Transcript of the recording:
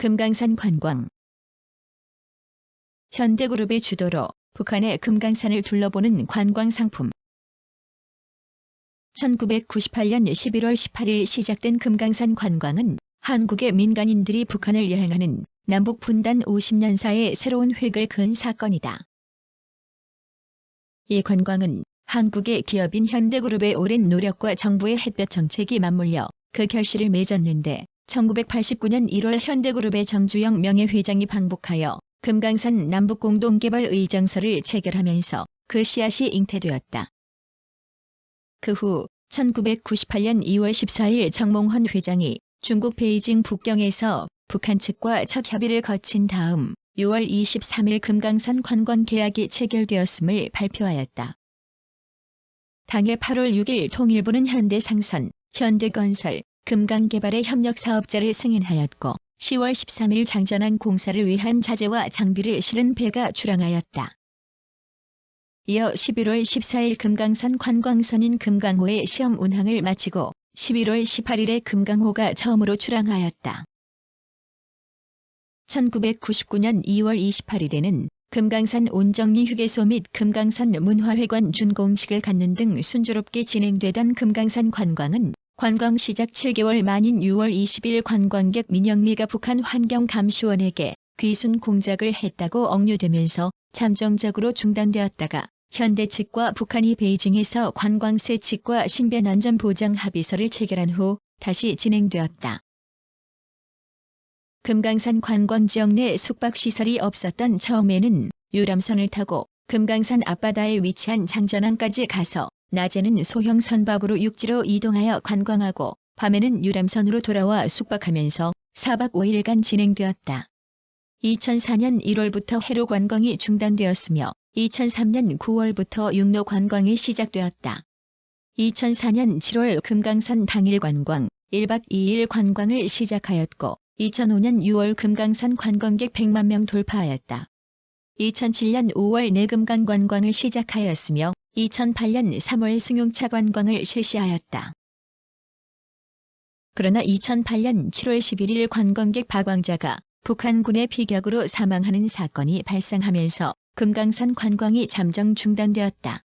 금강산 관광 현대그룹의 주도로 북한의 금강산을 둘러보는 관광 상품 1998년 11월 18일 시작된 금강산 관광은 한국의 민간인들이 북한을 여행하는 남북 분단 50년사의 새로운 획을 그은 사건이다. 이 관광은 한국의 기업인 현대그룹의 오랜 노력과 정부의 햇볕 정책이 맞물려 그 결실을 맺었는데 1989년 1월 현대그룹의 정주영 명예회장이 방북하여 금강산 남북공동개발 의정서를 체결하면서 그 씨앗이 잉태되었다. 그 후 1998년 2월 14일 정몽헌 회장이 중국 베이징 북경에서 북한 측과 첫 협의를 거친 다음 6월 23일 금강산 관광 계약이 체결되었음을 발표하였다. 당해 8월 6일 통일부는 현대상선, 현대건설, 금강 개발의 협력 사업자를 승인하였고 10월 13일 장전한 공사를 위한 자재와 장비를 실은 배가 출항하였다. 이어 11월 14일 금강산 관광선인 금강호의 시험 운항을 마치고 11월 18일에 금강호가 처음으로 출항하였다. 1999년 2월 28일에는 금강산 온정리 휴게소 및 금강산 문화회관 준공식을 갖는 등 순조롭게 진행되던 금강산 관광은 관광 시작 7개월 만인 6월 20일 관광객 민영미가 북한 환경감시원에게 귀순 공작을 했다고 억류되면서 잠정적으로 중단되었다가 현대 측과 북한이 베이징에서 관광세 측과 신변 안전 보장 합의서를 체결한 후 다시 진행되었다. 금강산 관광지역 내 숙박시설이 없었던 처음에는 유람선을 타고 금강산 앞바다에 위치한 장전항까지 가서 낮에는 소형 선박으로 육지로 이동하여 관광하고 밤에는 유람선으로 돌아와 숙박하면서 4박 5일간 진행되었다. 2004년 1월부터 해로 관광이 중단되었으며 2003년 9월부터 육로 관광이 시작되었다. 2004년 7월 금강산 당일 관광, 1박 2일 관광을 시작하였고 2005년 6월 금강산 관광객 100만 명 돌파하였다. 2007년 5월 내금강 관광을 시작하였으며 2008년 3월 승용차 관광을 실시하였다. 그러나 2008년 7월 11일 관광객 박광자가 북한군의 피격으로 사망하는 사건이 발생하면서 금강산 관광이 잠정 중단되었다.